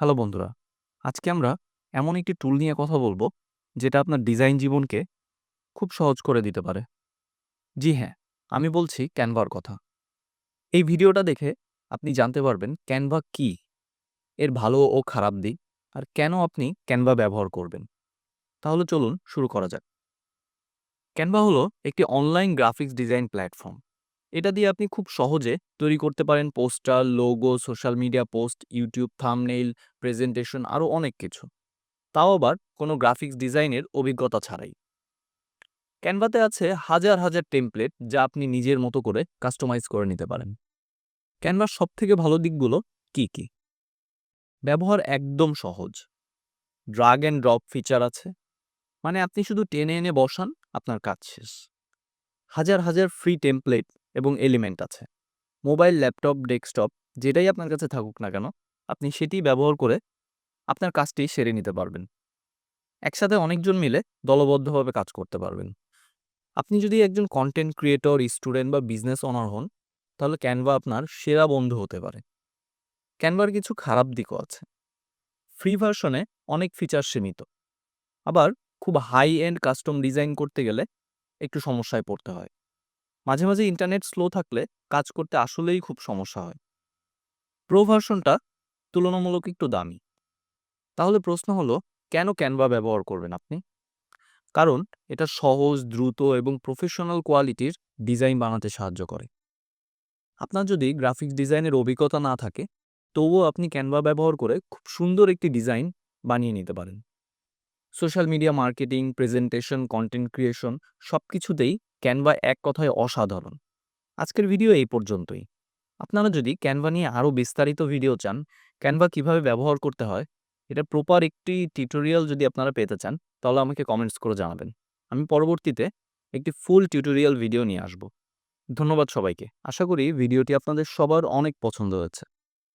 Hello বন্ধুরা, আজকে আমরা এমন একটি টুল নিয়ে কথা বলব, যেটা আপনার ডিজাইন জীবনকে খুব সহজ করে দিতে পারে। জি হ্যাঁ আমি বলছি ক্যানভার কথা। এই ভিডিওটা দেখে আপনি জানতে পারবেন ক্যানভা কি, এর ভালো ও খারাপ দিক, আর কেন আপনি ক্যানভা ব্যবহার করবেন। তাহলে চলুন শুরু করা যাক। ক্যানভা হলো একটি অনলাইন গ্রাফিক্স ডিজাইন প্ল্যাটফর্ম এটা দিয়ে আপনি খুব সহজে তৈরি করতে পারেন poster, logo, social media post, YouTube, thumbnail, presentation আরও অনেক কিছু। তাও আবার কোনো গ্রাফিক্স ডিজাইনের অভিজ্ঞতা ছাড়াই। ক্যানভাতে আছে হাজার হাজার টেমপ্লেট যা আপনি নিজের মতো করে কাস্টমাইজ করে নিতে পারেন। ক্যানভার সব থেকে ভালো দিকগুলো কি কি? ব্যবহার একদম সহজ। ড্রাগ অ্যান্ড ড্রপ ফিচার আছে। মানে আপনি শুধু টেনে এনে বসান, আপনার কাজ শেষ। হাজার হাজার ফ্রি টেমপ্লেট এবং এলিমেন্ট আছে। মোবাইল, ল্যাপটপ, ডেস্কটপ যেটাই আপনার কাছে থাকুক না কেন, আপনি সেটি ব্যবহার করে আপনার কাজটি সেরে নিতে পারবেন। একসাথে অনেকজন মিলে দলবদ্ধভাবে কাজ করতে পারবেন। আপনি যদি একজন কন্টেন্ট ক্রিয়েটর স্টুডেন্ট বা বিজনেস ওনার হন, তাহলে ক্যানভা আপনার সেরা বন্ধু হতে পারে। ক্যানভার কিছু খারাপ দিকও আছে। ফ্রি ভার্সনে অনেক ফিচার সীমিত। আবার খুব হাই এন্ড কাস্টম ডিজাইন করতে গেলে একটু সমস্যায় পড়তে হয়। মাঝে মাঝে ইন্টারনেট স্লো থাকলে কাজ করতে আসলেই খুব সমস্যা হয়। প্রো ভার্সনটা তুলনামূলক একটু দামি। তাহলে প্রশ্ন হলো, কেন ক্যানভা ব্যবহার করবেন আপনি? কারণ এটা সহজ, দ্রুত এবং প্রফেশনাল কোয়ালিটির ডিজাইন বানাতে সাহায্য করে। আপনার যদি গ্রাফিক্স ডিজাইনের অভিজ্ঞতা না থাকে, তবুও আপনি ক্যানভা ব্যবহার করে খুব সুন্দর একটি ডিজাইন বানিয়ে নিতে পারেন। Social media marketing presentation content creation সব কিছুতেই ক্যানভা এক কথায় অসাধারণ। আজকের ভিডিও এই পর্যন্তই। আপনারা যদি ক্যানভা নিয়ে আরও বিস্তারিত ভিডিও চান ক্যানভা কীভাবে ব্যবহার করতে হয়, এটা প্রপার একটি টিউটোরিয়াল যদি আপনারা পেতে চান, তাহলে আমাকে কমেন্টস করে জানাবেন। আমি পরবর্তীতে একটি ফুল টিউটোরিয়াল ভিডিও নিয়ে আসব। ধন্যবাদ সবাইকে। আশা করি ভিডিওটি আপনাদের সবার অনেক পছন্দ হয়েছে।